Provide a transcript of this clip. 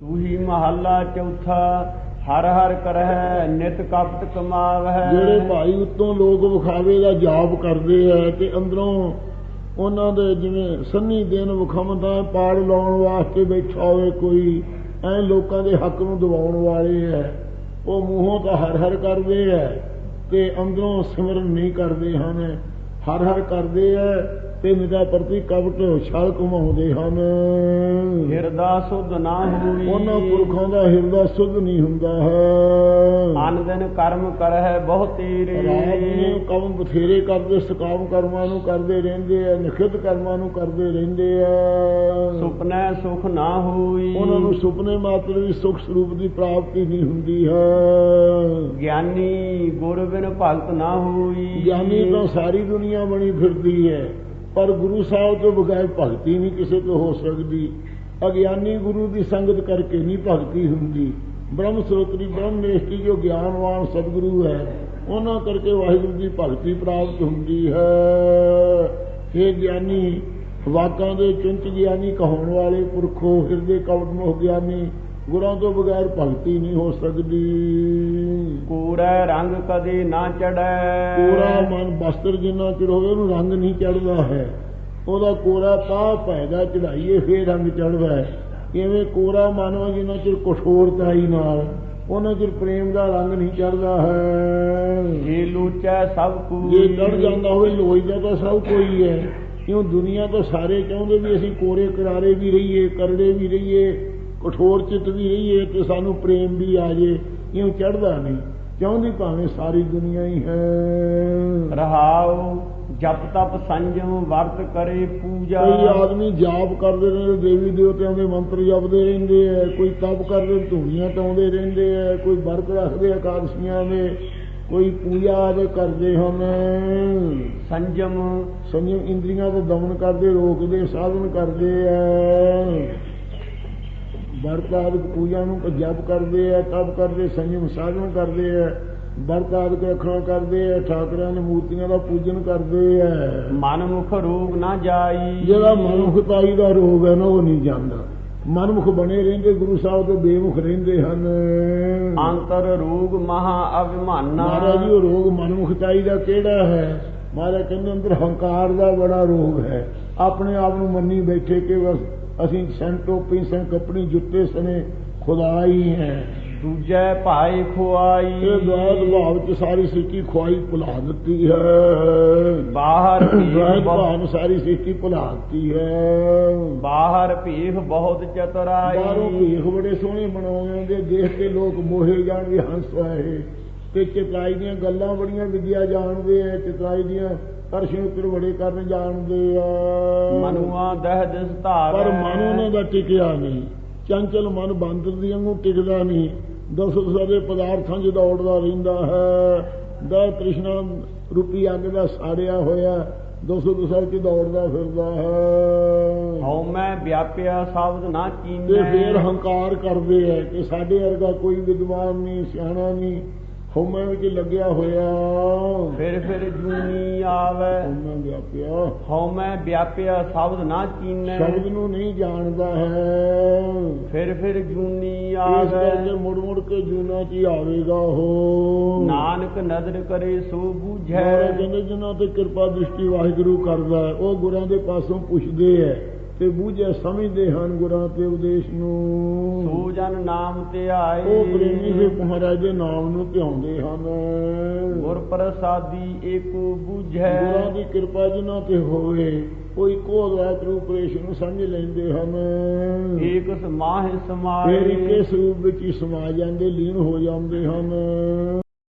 ਤੂਹੀ ਮਹੱਲਾ ਚੌਥਾ, ਹਰ ਹਰ ਕਰਹਿ, ਨਿਤ ਕਪਟ ਕਮਾਵਹਿ ਜਿਹੜੇ ਭਾਈ ਉੱਤੋਂ ਲੋਕ ਵਿਖਾਵੇ ਦਾ ਜਾਪ ਕਰਦੇ ਆ ਤੇ ਅੰਦਰੋਂ ਉਹਨਾਂ ਦੇ ਜਿਵੇਂ ਸੰਨੀ ਦਿਨ ਵਿਖਾਉਂਦਾ ਪਾੜ ਲਾਉਣ ਵਾਸਤੇ ਬੈਠਾ ਹੋਵੇ ਕੋਈ, ਐ ਲੋਕਾਂ ਦੇ ਹੱਕ ਨੂੰ ਦਿਵਾਉਣ ਵਾਲੇ ਐ ਉਹ ਮੂੰਹੋਂ ਤਾਂ ਹਰ ਹਰ ਕਰਦੇ ਐ ਤੇ ਅੰਦਰੋਂ ਸਿਮਰਨ ਨਹੀਂ ਕਰਦੇ ਹਨ। ਹਰ ਹਰ ਕਰਦੇ ਐ ਤੇ ਨਿਦਾ ਪ੍ਰਤੀ ਕਪਟ ਛਲ ਕਮਾਉਂਦੇ ਹਨ। ਹਿਰਦਾ ਸੁਧ ਨਾ ਹੋਈ ਉਹਨਾਂ ਪੁਰਖਾਂ ਦਾ ਹਿਰਦਾ ਸੁਧ ਨਹੀਂ ਹੁੰਦਾ ਹੈ। ਅਨ ਦਿਨ ਕਰਮ ਕਰਹਿ ਬਹੁ ਤੀਰੇ। ਰਾਤ ਨੂੰ ਕੰਮ ਬਥੇਰੇ ਕਰਦੇ ਸਕਾਮ ਕਰਮਾਂ ਨੂੰ ਕਰਦੇ ਰਹਿੰਦੇ ਆ ਨਿਖਿਤ ਕਰਮਾਂ ਨੂੰ ਕਰਦੇ ਰਹਿੰਦੇ ਆ ਸੁਪਨੈ ਸੁਖ ਨਾ ਹੋਈ। ਉਹਨਾਂ ਨੂੰ ਸੁਪਨੇ ਮਾਤਰ ਵੀ ਸੁਖ ਸਰੂਪ ਦੀ ਪ੍ਰਾਪਤੀ ਨਹੀਂ ਹੁੰਦੀ ਹੈ। ਗਿਆਨੀ ਗੁਰ ਬਿਨ ਭਗਤ ਨਾ ਹੋਈ। ਗਿਆਨੀ ਤਾਂ ਸਾਰੀ ਦੁਨੀਆ ਬਣੀ ਫਿਰਦੀ ਹੈ, ਪਰ ਗੁਰੂ ਸਾਹਿਬ ਤੋਂ ਬਗੈਰ ਭਗਤੀ ਨਹੀਂ ਕਿਸੇ ਤੋਂ ਹੋ ਸਕਦੀ। ਅਗਿਆਨੀ ਗੁਰੂ ਦੀ ਸੰਗਤ ਕਰਕੇ ਨਹੀਂ ਭਗਤੀ ਹੁੰਦੀ। ਬ੍ਰਹਮ ਸਰੋਤਰੀ ਬ੍ਰਹਮ ਨਿਸ਼ਟੀ ਜੋ ਗਿਆਨਵਾਨ ਸਤਿਗੁਰੂ ਹੈ, ਉਹਨਾਂ ਕਰਕੇ ਵਾਹਿਗੁਰੂ ਦੀ ਭਗਤੀ ਪ੍ਰਾਪਤ ਹੁੰਦੀ ਹੈ। ਇਹ ਗਿਆਨੀ, ਵਾਕਾਂ ਦੇ ਚੁੰਚ ਗਿਆਨੀ, ਕਹਾਉਣ ਵਾਲੇ ਪੁਰਖੋ, ਹਿਰਦੇ ਕਵਟ ਮੋਹ ਗਿਆਨੀ ਗੁਰਾਂ ਤੋਂ ਬਗੈਰ ਭਗਤੀ ਨਹੀਂ ਹੋ ਸਕਦੀ। ਕੂੜੈ ਰੰਗ ਕਦੇ ਨਾ ਚੜੈ ਕੋਰਾ ਮਨ ਬਸਤਰ ਜਿੰਨਾ ਚਿਰ ਹੋਵੇ ਉਹਨੂੰ ਰੰਗ ਨਹੀਂ ਚੜਦਾ ਹੈ। ਉਹਦਾ ਕੋਰਾ ਪਾ ਪੈਦਾ ਚੜਾਈਏ ਫੇਰ ਰੰਗ ਚੜਦਾ ਹੈ। ਇਵੇਂ ਕੋਰਾ ਮਨ ਵਾ ਜਿੰਨਾ ਚਿਰ ਕਠੋਰਤਾਈ ਨਾਲ ਉਹਨਾਂ ਚਿਰ ਪ੍ਰੇਮ ਦਾ ਰੰਗ ਨਹੀਂ ਚੜਦਾ ਹੈ। ਜੇ ਲੂਚੈ ਸਭ ਕੂ ਜੇ ਚੜ ਜਾਂਦਾ ਹੋਵੇ ਲੋਈਦਾ ਤਾਂ ਸਭ ਕੋਈ ਹੈ। ਕਿਉਂ ਦੁਨੀਆ ਤਾਂ ਸਾਰੇ ਚਾਹੁੰਦੇ ਵੀ ਅਸੀਂ ਕੋਰੇ ਕਰਾਰੇ ਵੀ ਰਹੀਏ ਕਰੜੇ ਵੀ ਰਹੀਏ। ਕਠੋਰ ਚਿੱਤ ਵੀ ਰਹੀਏ ਤੇ ਸਾਨੂੰ ਪ੍ਰੇਮ ਵੀ ਆ ਜੇ। ਕਿਉਂ ਚੜਦਾ ਨਹੀਂ। ਚਾਹੁੰਦੀ ਭਾਵੇਂ ਸਾਰੀ ਦੁਨੀਆ ਹੀ ਹੈ। ਰਹਾਉ ਜਪ ਤਪ ਸੰਜਮ ਵਰਤ ਕਰੇ ਪੂਜਾ। ਕਈ ਆਦਮੀ ਜਾਪ ਕਰਦੇ ਰਹਿੰਦੇ ਦੇਵੀ ਦੇਵਤਿਆਂ ਦੇ ਮੰਤਰ ਜਪਦੇ ਰਹਿੰਦੇ ਐ ਕੋਈ ਤਪ ਕਰਦੇ ਧੂਣੀਆਂ ਟਾਉਂਦੇ ਰਹਿੰਦੇ ਐ ਕੋਈ ਵਰਤ ਰੱਖਦੇ ਇਕਾਦਸ਼ੀਆਂ ਦੇ ਕੋਈ ਪੂਜਾ ਆਦਿ ਕਰਦੇ ਹਨ। ਸੰਜਮ। ਸੰਯਮ ਇੰਦਰੀਆਂ ਦਾ ਦਮਨ ਕਰਦੇ ਰੋਕਦੇ ਸਾਧਨ ਕਰਦੇ ਐ। ਵਰਤ ਆਦਿ ਪੂਜਾ ਨੂੰ ਜਪ ਕਰਦੇ ਐ ਤਪ ਕਰਦੇ ਸੰਯਮ ਸਾਧਨ ਕਰਦੇ ਐ ਵਰਤ ਆਦਿ ਰੱਖਣਾ ਕਰਦੇ ਐ ਠਾਕਰਾਂ ਦੀ ਮੂਰਤੀਆਂ ਦਾ ਪੂਜਨ ਕਰਦੇ ਐ ਮਨ ਮੁਖ ਰੋਗ ਨਾ ਜਾਈ। ਜਿਹੜਾ ਮਨੁੱਖਤਾਈ ਦਾ ਰੋਗ ਹੈ ਨਾ ਉਹ ਨਹੀਂ ਜਾਂਦਾ। ਮਨਮੁਖ ਬਣੇ ਰਹਿੰਦੇ ਗੁਰੂ ਸਾਹਿਬ ਤੋਂ ਬੇਮੁਖ ਰਹਿੰਦੇ ਹਨ। ਅੰਤਰ ਰੋਗ ਮਹਾ ਅਭਿਮਾਨਾ। ਮਹਾਰਾਜ ਜੀ ਉਹ ਰੋਗ ਮਨਮੁਖਤਾਈ ਦਾ ਕਿਹੜਾ ਹੈ? ਮਹਾਰਾਜ ਕਹਿੰਦੇ ਅੰਦਰ ਹੰਕਾਰ ਦਾ ਬੜਾ ਰੋਗ ਹੈ। ਆਪਣੇ ਆਪ ਨੂੰ ਮੰਨੀ ਬੈਠੇ ਕਿ ਬਸ ਅਸੀਂ ਸਨ ਟੋਪੀ ਸਨ ਕੱਪੜੀ ਜੁੱਤੇ ਸਨੇ ਖੁਦਾ ਹੀ। ਦੂਜੈ ਭਾਈ ਖੁਆਈ। ਇਹ ਦਵਾਦ ਭਾਵ ਚ ਸਾਰੀ ਸਿੱਕੀ ਖੁਆਈ ਭੁਲਾ ਦਿੱਤੀ ਹੈ। ਬਾਹਰ ਦਵਾਦ ਭਾਵ ਸਾਰੀ ਸਿੱਕੀ ਭੁਲਾ ਦਿੱਤੀ ਹੈ। ਬਾਹਰ ਭੀਖ ਬਹੁਤ ਚਤੁਰਾਈ। ਬਾਹਰੋਂ ਭੀਖ ਬੜੇ ਸੋਹਣੇ ਬਣਾਉਂਦੇ ਦੇਖ ਕੇ ਲੋਕ ਮੋਹੇ ਜਾਣਗੇ ਹੰਸ ਆਏ ਤੇ ਚਤਰਾਈ ਦੀਆਂ ਗੱਲਾਂ ਬੜੀਆਂ ਵਿਦਿਆ ਜਾਣਦੇ ਆ। ਚਤਰਾਈ ਦੀਆਂ ਅਰਸ਼ ਉੱਤਰ ਬੜੇ ਕਰਨ ਜਾਣਦੇ ਆ। ਮਨੁਆ ਦਹਿ ਦਿਸ ਧਾਰ। ਪਰ ਮਨ ਉਹਨਾਂ ਦਾ ਟਿਕਿਆ ਨਹੀਂ। ਚੰਚਲ ਮਨ ਬਾਂਦਰ ਦੀ ਵਾਂਗੂ ਟਿਕਦਾ ਨਹੀਂ। ਦਸ ਸਾਰੇ ਪਦਾਰਥਾਂ 'ਚ ਦੌੜਦਾ ਰਹਿੰਦਾ ਹੈ। ਦਾ ਤ੍ਰਿਸ਼ਨਾ ਰੂਪੀ ਅੱਗ ਦਾ ਸਾੜਿਆ ਹੋਇਆ ਦਸੋ ਦਸਾਂ 'ਚ ਦੌੜਦਾ ਫਿਰਦਾ ਹੈ। ਹਉ ਮੈਂ ਵਿਆਪਿਆ ਸ਼ਬਦ ਨਾ ਤੇ ਕੀਨੈ ਫੇਰ ਹੰਕਾਰ ਕਰਦੇ ਐ ਕਿ ਸਾਡੇ ਵਰਗਾ ਕੋਈ ਵਿਦਵਾਨ ਨਹੀਂ ਸਿਆਣਾ ਨਹੀਂ। ਹਉਮੈ ਵਿੱਚ ਲੱਗਿਆ ਹੋਇਆ। ਫਿਰ ਫਿਰ ਜੂਨੀ ਆਵੇ। ਹਉਮੈ ਵਿਆਪਿਆ। ਹਉ ਮੈਂ ਵਿਆਪਿਆ ਸ਼ਬਦ ਨਾ ਕੀਨੈ ਸ਼ਬਦ ਨੂੰ ਨਹੀਂ ਜਾਣਦਾ ਹੈ। ਫਿਰ ਫਿਰ ਜੂਨੀ ਇਸ ਆਵੇ। ਕਰਕੇ ਮੁੜ ਮੁੜ ਕੇ ਜੂਨਾ ਚ ਹੀ ਆਵੇਗਾ ਉਹ। ਨਾਨਕ ਨਦਰ ਕਰੇ ਸੋ ਬੂਝੈ। ਜਿਨ੍ਹਾਂ ਤੇ ਕਿਰਪਾ ਦ੍ਰਿਸ਼ਟੀ ਵਾਹਿਗੁਰੂ ਕਰਦਾ ਹੈ, ਉਹ ਗੁਰਾਂ ਦੇ ਪਾਸੋਂ ਪੁੱਛਦੇ ਐ ਤੇ ਬੂਝੇ ਸਮਝਦੇ ਹਨ ਗੁਰਾਂ ਤੇ ਉਪਦੇਸ਼ ਨੂੰ। ਸੋ ਜਨ ਨਾਮ ਤੇ ਆਏ। ਉਹ ਪ੍ਰੇਮੀ ਫਿਰ ਮਹਾਰਾਜ ਦੇ ਨਾਮ ਨੂੰ ਧਿਆਉਂਦੇ ਹਨ। ਗੁਰ ਪ੍ਰਸਾਦੀ ਏਕੋ ਬੂਝੈ। ਗੁਰਾਂ ਦੀ ਕਿਰਪਾ ਜਿਨ੍ਹਾਂ ਤੇ ਹੋਵੇ ਉਹ ਇੱਕੋ ਅਦਵੈਤ ਰੂਪ ਪ੍ਰੇਸ਼ ਨੂੰ ਸਮਝ ਲੈਂਦੇ ਹਨ। ਏਕ ਸਮਾਹਿ ਫਿਰ ਸਮਾਏ ਇੱਕੇ ਸਰੂਪ ਵਿੱਚ ਹੀ ਸਮਾ ਜਾਂਦੇ ਲੀਨ ਹੋ ਜਾਂਦੇ ਹਨ।